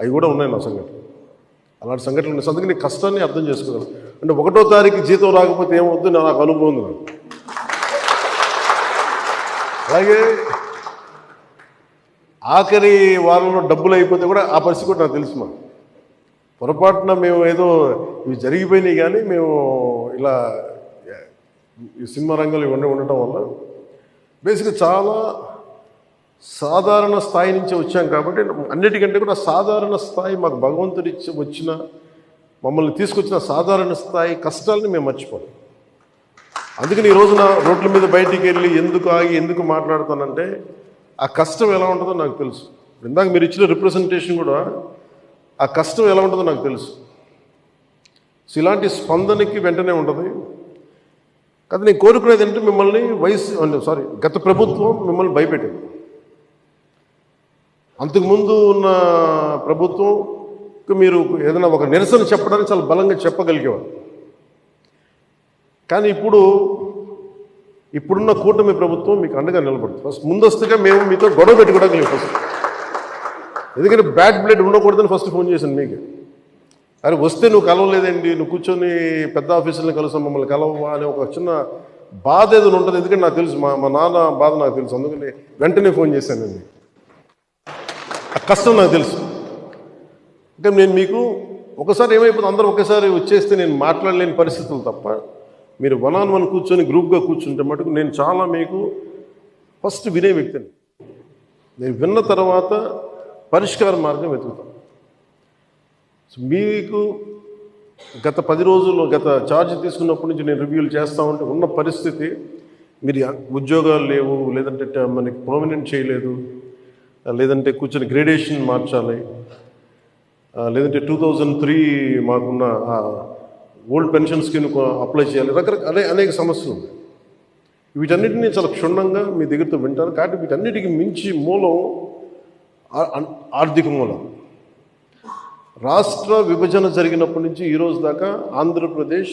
అవి కూడా ఉన్నాయి నా సంఘటన. అలాంటి సంఘటనలు ఉన్నాయి. అందుకని నేను కష్టాన్ని అర్థం చేసుకోగలను. అంటే ఒకటో తారీఖు జీతం రాకపోతే ఏమవుద్దు నాకు అనుభవం ఉంది నాకు. అలాగే ఆఖరి వారంలో డబ్బులు అయిపోతే కూడా ఆ పరిస్థితి కూడా నాకు తెలుసు మా పొరపాటున మేము ఏదో ఇవి జరిగిపోయినాయి కానీ మేము ఇలా ఈ సినిమా రంగంలో ఇవన్నీ ఉండటం వల్ల బేసిక్గా చాలా సాధారణ స్థాయి నుంచి వచ్చాం కాబట్టి అన్నిటికంటే కూడా సాధారణ స్థాయి మాకు భగవంతుడి వచ్చిన మమ్మల్ని తీసుకొచ్చిన సాధారణ స్థాయి కష్టాలని మేము మర్చిపోం. అందుకని ఈ రోజున రోడ్ల మీద బయటికి వెళ్ళి ఎందుకు ఆగి ఎందుకు మాట్లాడుతానంటే ఆ కష్టం ఎలా ఉంటుందో నాకు తెలుసు. ఇందాక మీరు ఇచ్చిన రిప్రజెంటేషన్ కూడా ఆ కష్టం ఎలా ఉంటుందో నాకు తెలుసు. సో ఇలాంటి స్పందనకి వెంటనే ఉంటుంది. కానీ నేను కోరుకునేది ఏంటంటే మిమ్మల్ని వయసు సారీ గత ప్రభుత్వం మిమ్మల్ని భయపెట్టింది. అంతకుముందు ఉన్న ప్రభుత్వం మీరు ఏదైనా ఒక నిరసన చెప్పడానికి చాలా బలంగా చెప్పగలిగేవారు. కానీ ఇప్పుడు ఇప్పుడున్న కూటమి ప్రభుత్వం మీకు అండగా నిలబడుతుంది. ఫస్ట్ ముందస్తుగా మేము మీతో గొడవ పెట్టుకోవడానికి ఫస్ట్. ఎందుకంటే బ్యాడ్ బ్లడ్ ఉండకూడదని ఫస్ట్ ఫోన్ చేశాను మీకు. అరే వస్తే నువ్వు కలవలేదండి నువ్వు కూర్చొని పెద్ద ఆఫీసులను కలుసా మమ్మల్ని కలవవా అనే ఒక చిన్న బాధ ఏదైనా ఉంటుంది ఎందుకంటే నాకు తెలుసు మా మా నాన్న బాధ నాకు తెలుసు. అందుకని వెంటనే ఫోన్ చేశానండి కష్టం నాకు తెలుసు. అంటే నేను మీకు ఒకసారి ఏమైపోతుంది అందరూ ఒకేసారి వచ్చేస్తే నేను మాట్లాడలేని పరిస్థితులు తప్ప మీరు వన్ ఆన్ వన్ కూర్చొని గ్రూప్గా కూర్చుంటే మటుకు నేను చాలా మీకు ఫస్ట్ వినే వ్యక్తిని. నేను విన్న తర్వాత పరిష్కార మార్గం వెతుకుతాను మీకు గత పది రోజులు గత ఛార్జ్ తీసుకున్నప్పటి నుంచి నేను రివ్యూలు చేస్తా ఉంటే ఉన్న పరిస్థితి మీరు ఉద్యోగాలు లేవు లేదంటే మనకి పర్మనెంట్ చేయలేదు లేదంటే కూర్చొని గ్రేడేషన్ మార్చాలి. లేదంటే టూ థౌజండ్ త్రీ మాకున్న ఓల్డ్ పెన్షన్ స్కీమ్ అప్లై చేయాలి. రకరకాల అనే అనేక సమస్యలు ఉన్నాయి. వీటన్నిటిని చాలా క్షుణ్ణంగా మీ దగ్గరతో వింటారు కాబట్టి వీటన్నిటికీ మించి మూలం ఆర్థిక మూలం. రాష్ట్ర విభజన జరిగినప్పటి నుంచి ఈరోజు దాకా ఆంధ్రప్రదేశ్